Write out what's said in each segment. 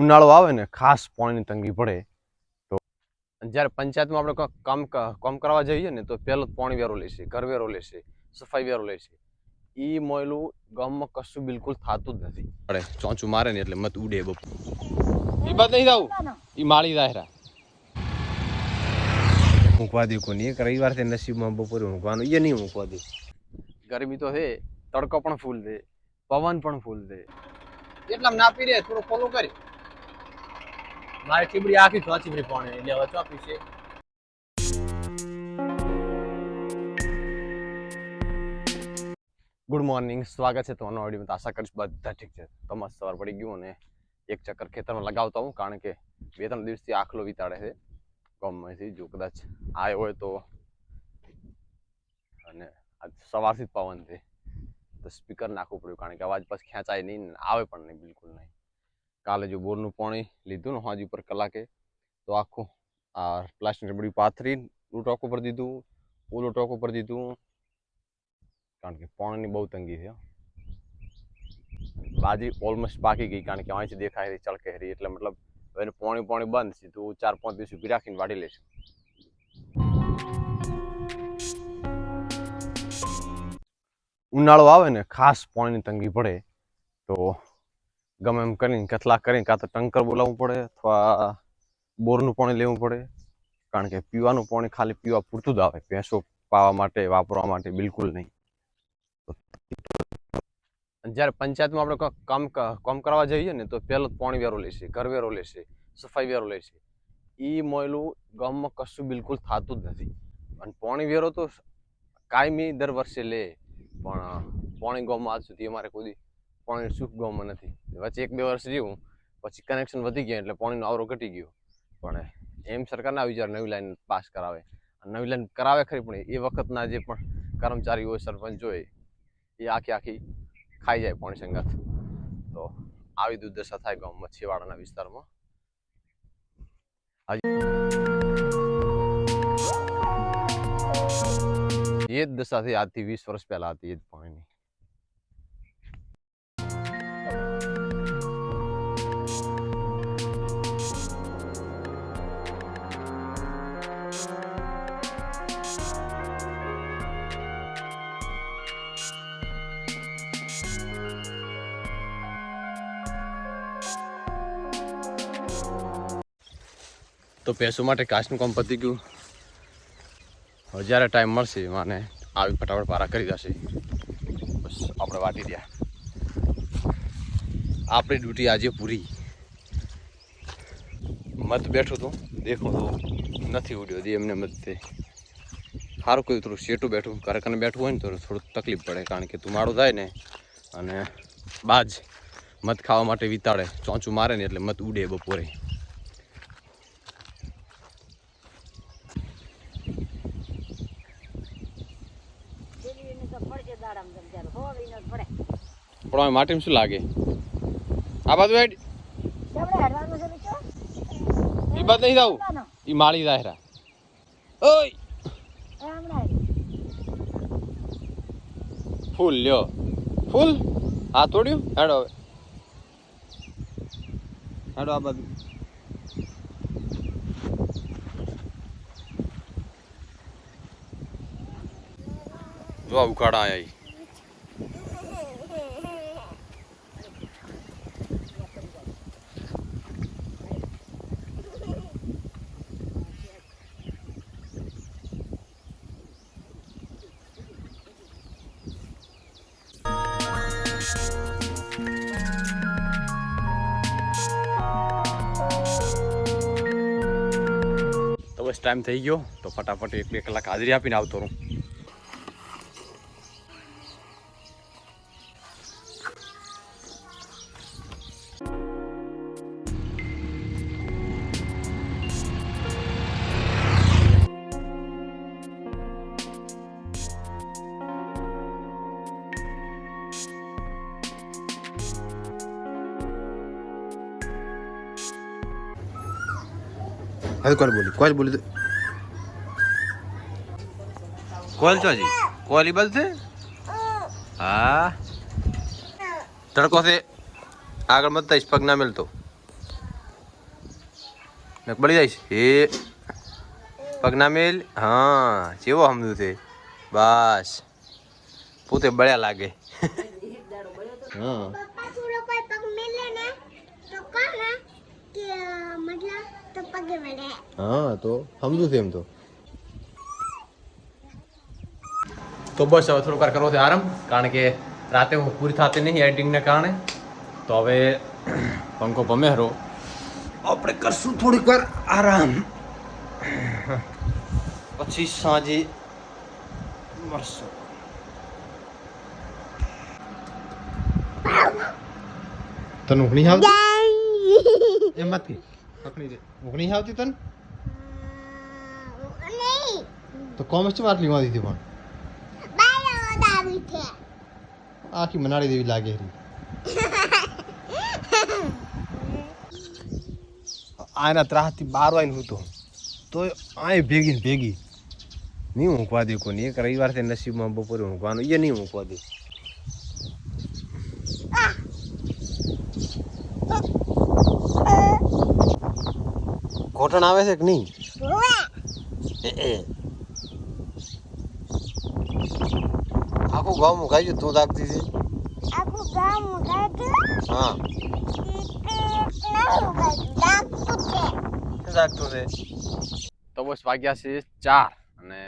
ઉનાળો આવે ને ખાસ પાણીની તંગી પડે તો જ્યારે પંચાયતમાં આપણે કોઈ કામ કામ કરવા જઈએ ને તો પહેલો પાણી વેરો લેશે ઘર વેરો લેશે સફાઈ વેરો લેશે. એ મોયલું ગામમાં કશું બિલકુલ થતું જ નથી. અરે ચોંચું મારે ને એટલે મત ઉડે બપુ. એ બાદ નહીં જાવું એ માળી દાયરા. મૂકવા દે કોની એક રવિવારથી નસીબમાં બપોરે મૂકવાનું એ નહીં મૂકવા દે. ગરમી તો છે તડકો પણ ફૂલ દે પવન પણ ફૂલ દે. એટલા ના પી રે થોડું ફોલો કરી. મારી ચીબડી આખી ચોચી ચીબડી પાણી એટલે હવે ચોપી છે. ગુડ મોર્નિંગ સ્વાગત છે તમારો ઓડિયોમાં આશા કરીશ બધા ઠીક છે. તો સવાર પડી ગયું અને એક ચક્કર ખેતરમાં લગાવતા હું કારણ કે બે ત્રણ દિવસથી આખલો વિતાડે છે. ગામમાંથી જો કદાચ આવ્યો હોય તો. અને આજ સવારથી જ પવન છે. તો સ્પીકર નાખવું પડ્યું, કારણ કે અવાજ પછી ખેંચાય નહીં આવે પણ નહીં, બિલકુલ નહીં. કાલે જો બોરનું પાણી લીધું ને હાજી ઉપર કલાકે, તો આખું આ પ્લાસ્ટિક રબડી પાથરી ટોક ઉપર દીધું ઓલો ટોક ઉપર દીધું. કારણ કે પાણીની બહુ તંગી છે બાજરી ઓલમોસ્ટ પાકી ગઈ, કારણ કે અહીંથી દેખાય રહી ચળકે રહી એટલે મતલબ એને પોણી પોણી બંધ તો ચાર પાંચ દિવસ ઊભી રાખીને વાળી લેશું. ઉનાળો આવે ને, ખાસ પાણીની તંગી પડે, તો ગમે એમ કરીને કતલા કરીને કાં તો ટંકર બોલાવવું પડે અથવા બોરનું પાણી લેવું પડે. કારણ કે પીવાનું પાણી ખાલી પીવા પૂરતું જ આવે. ભેંસો પાવા માટે, વાપરવા માટે બિલકુલ નહીં. જ્યારે પંચાયતમાં આપણે કામ કામ કરવા જઈએ ને તો પહેલો પાણી વેરો લેશે ઘર વેરો લેશે સફાઈ વેરો લેશે એ મોયલું ગામમાં કશું બિલકુલ થતું જ નથી. અને પાણી વેરો તો કાયમી દર વર્ષે લે. પણ પાણી ગામમાં આજ સુધી અમારે કોઈ પાણી સુખ ગામમાં નથી. વચ્ચે એક બે વર્ષ રહ્યું પછી કનેક્શન વધી ગયા એટલે પાણીનો આવરો ઘટી ગયો. પણ એમ સરકારના વિચાર નવી લાઈન પાસ કરાવે. નવી લાઈન કરાવે ખરી, પણ એ વખતના જે પણ કર્મચારી હોય, સરપંચ હોય, એ આખી આખી ખાઈ જાય પાણી સંગાથ. તો આવી દુર્દશા થાય ગામ મચ્છીવાડાના વિસ્તારમાં. એ જ દશાથી આજથી વીસ વર્ષ પહેલા હતી એ જ પાણીની. તો પેસો માટે કાચનું કામ પતી ગયું. હવે જ્યારે ટાઈમ મળશે માને આવી ફટાફટ પારા કરી દેશે. બસ, આપણે વાટી દયા આપણી ડ્યુટી આજે પૂરી. મત બેઠું તો, દેખો તો, નથી ઉડ્યો દે એમને મત સારું કોઈ થોડું શેટું બેઠું કરકને બેઠું હોય ને તો થોડું તકલીફ પડે, કારણ કે તું ધુમાડો થાય ને, અને બાજ મત ખાવા માટે વિતાડે, ચોંચું મારે ને એટલે મત ઉડે બપોરે. પણ હવે માટીમાં શું લાગે? આ બાજુ હેડ. એ બાદ નહીં જાવું એ માળી જાહેરા ઓય! ફૂલ લ્યો. ફૂલ? હા તોડ્યું? હેડો હવે. હેડો આ બાજુ. જો ઉખાડા આયા ટાઈમ થઈ ગયો, તો ફટાફટ એક બે કલાક હાજરી આપીને આવતો રહું. હવે કોલ બોલી? કોલ બોલી તો કોલ છો હજી. કોલ ઈ હા. તડકો છે. આગળ મત થઈશ પગ ના મેલતો. બળી જઈશ? હે. પગ પગના મેલ? હા. જેવો સમજુ છે. બસ. પોતે બળ્યા લાગે. હા. ને હા તો સમજુ છે એમ તો. તો બસ હવે થોડુંક વાર કરવો છે આરામ કારણ કે રાતે હું પૂરી થતી નહીં એડિટિંગને કારણે. તો હવે પંખો ભમે હરો. આપણે કરશું થોડીક વાર આરામ. પછી સાંજે મળશું. તને ઊંઘ આવતી? એમાંથી. પકડી દે આવતી તને? તો કોમર્સ ચમ આટલી વાંધી હતી પણ. છે. આખી મનાડી દેવી લાગે આના ત્રાસથી બાર વાઈને હું તો તો આય ભેગી ને ભેગી. નહીં ઊંઘવા દે કોની એક રવિવારથી નસીબમાં બપોરે ઊંઘવાનું. એ નહીં ઊંઘવા દે. ઘોટણ આવે છે કે નહીં? એ. આખું ગામ ખાઈ ગયું તું દાગતી હતી? આખું ગામ ગાતું હા. ના છે છે? તો બસ વાગ્યા છે ચાર અને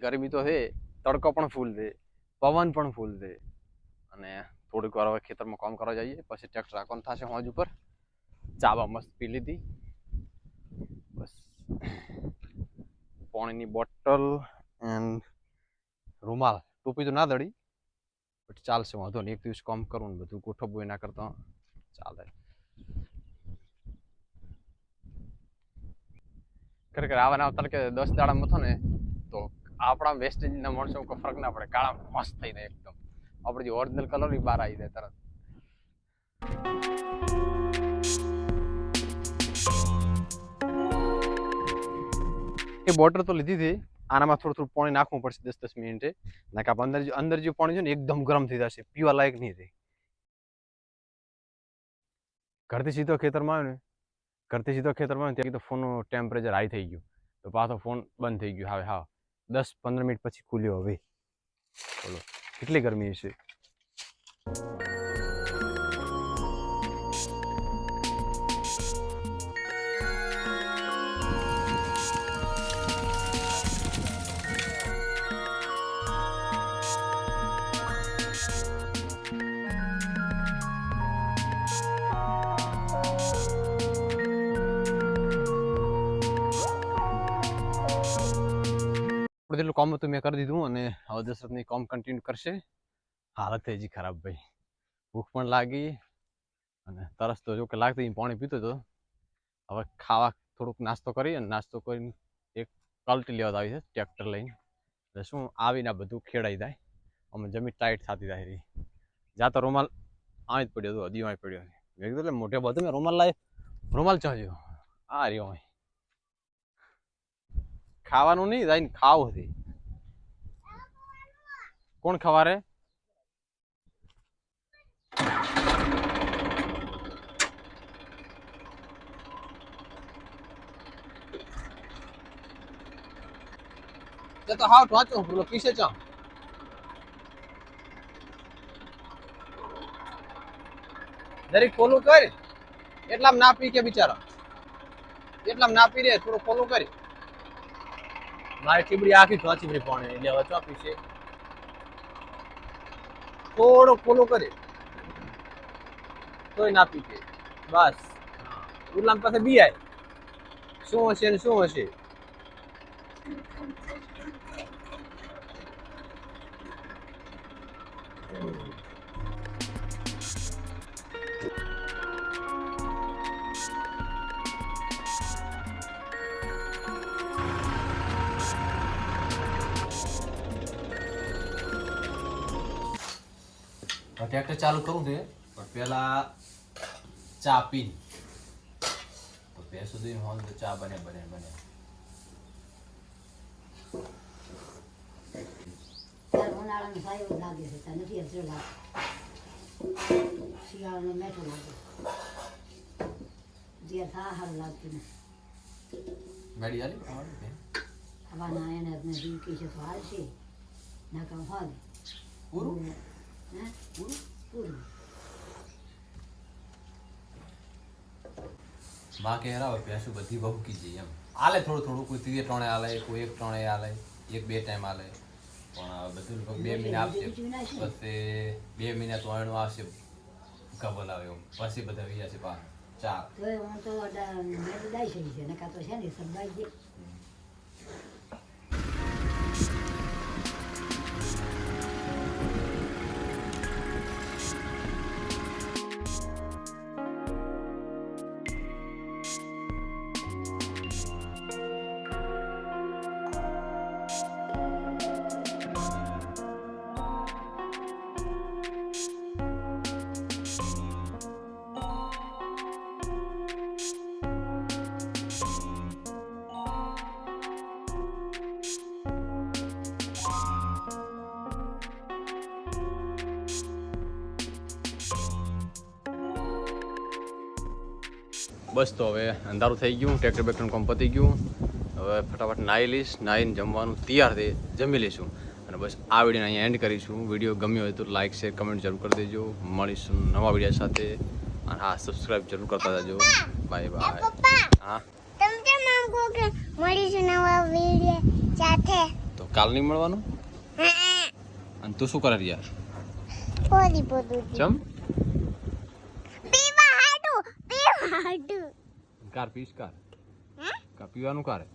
ગરમી તો છે તડકો પણ ફૂલ છે પવન પણ ફૂલ છે. અને થોડીક વાર હવે ખેતરમાં કામ કરવા જઈએ પછી ટ્રેક્ટર રાખવાનું થશે હોજ ઉપર. ચાવા મસ્ત પી લીધી. બસ. પાણીની બોટલ એન્ડ રૂમાલ. ટોપી તો ના દડી બટ ચાલશે, વાંધો નહીં. એક દિવસ કામ કરું ને બધું ગોઠવવું એના કરતાં. ચાલે. ખરેખર આવા ના તડકે દસ દાડા મથો ને, તો આપણા વેસ્ટેજના માણસો કોઈ ફરક ના પડે. કાળા મસ્ત થઈ જાય એકદમ આપણે જે ઓરિજિનલ કલર બહાર આવી જાય તરત. એ બોટર તો લીધી હતી. આનામાં થોડું થોડું પાણી નાખવું પડશે દસ દસ મિનિટે. આપણે અંદર અંદર જે પાણી છે ને એકદમ ગરમ થઈ જશે, પીવા લાયક નહીં રહે. ઘરથી સીધો ખેતરમાં આવ્યો ને, ઘરથી સીધો ખેતરમાં આવ્યો ત્યાં તો ફોનનું ટેમ્પરેચર હાઈ થઈ ગયું. તો પાછો ફોન બંધ થઈ ગયો. હવે હા, દસ પંદર મિનિટ પછી ખુલ્યો હવે. બોલો, કેટલી ગરમી હશે? જેટલું કામ હતું મેં કરી દીધું અને હવે દશરથની કામ કન્ટિન્યુ કરશે. હાલત ગઈ ખરાબ ભાઈ. ભૂખ પણ લાગી અને તરસ તો જો કે લાગતી પાણી પીતો હતો હવે ખાવા થોડુંક નાસ્તો કરી અને નાસ્તો કરીને એક કલ્ટી લેવા આવી છે, ટ્રેક્ટર લઈને. શું, આવીને આ બધું ખેડાઈ જાય. અમે જમીન ટાઈટ થતી જાય રહી. જાતો રૂમાલ અહીં જ પડ્યો હતો હજી પડ્યો મેં કીધું એટલે મોટે બધું મેં રૂમાલ લાવી રૂમાલ ચાલ્યો આ રહ્યો અહીં. ખાવાનું નહીં જાય ખાવું હતી કોણ ખવારે? તો હાવ વાંચો પેલો પીસે ચા દરેક એટલામ ના પી કે બિચારા. એટલામાં ના પી રે થોડું ફોલું કરી. મારી ચીબડી આખી ચો ચીબડી પાણી એટલે હવે ચોપી છે? થોડો ખોલો કરે. તોય ના પીકે બસ. ઉરલામ પાસે બી આય. શું હશે ને શું હશે? ટ્રેક્ટર ચાલુ કરવું છે પણ પહેલાં ચા પીને. તો ત્યાં સુધી હોલ તો ચા બને બને બને. ઉનાળાનો સાયો લાગે છે ત્યાં નથી અસર લાગે. શિયાળાનો મેઠો લાગે. જે થા સારું લાગતું નથી. ગાડી તમારી કે એને ને જીવકી છે તો હાલશે. નકર હોલ પૂરું? હે પૂરું પૂરું માં કે હરાવે પ્યાસું બધી બહુ જઈએ એમ. આલે થોડું થોડું, કોઈ ત્રીજે ત્રણે આલે, કોઈ એક ત્રણે આલે, એક બે ટાઈમ આલે. પણ બધું બે મહિના આપશે પછી બે મહિના ત્રણનું આવશે કબલ આવે એમ. પછી બધા વિયા છે પાછા. ચાર. તો હું તો છે ને કાં તો છે ને બસ તો હવે અંધારું થઈ ગયું ટ્રેક્ટર બેક્ટરનું કામ પતી ગયું. હવે ફટાફટ નાહી લઈશ નાહીને જમવાનું તૈયાર થઈ જમી લઈશું. અને બસ આ વિડીયોને અહીંયા એન્ડ કરીશું. વીડિયો ગમ્યો હોય તો લાઇક શેર કમેન્ટ જરૂર કરી દેજો. મળીશું નવા વીડિયો સાથે. અને હા સબસ્ક્રાઈબ જરૂર કરતા જજો બાય બાય હા? મળીશું નવા વીડિયો સાથે? તો કાલ નહીં મળવાનું? અને તું શું કરે યાર? પોલી પોતું ચમ પીવા હાટુ પીવા હાટુ કાર પીશ કાર. કા પીવાનું કારે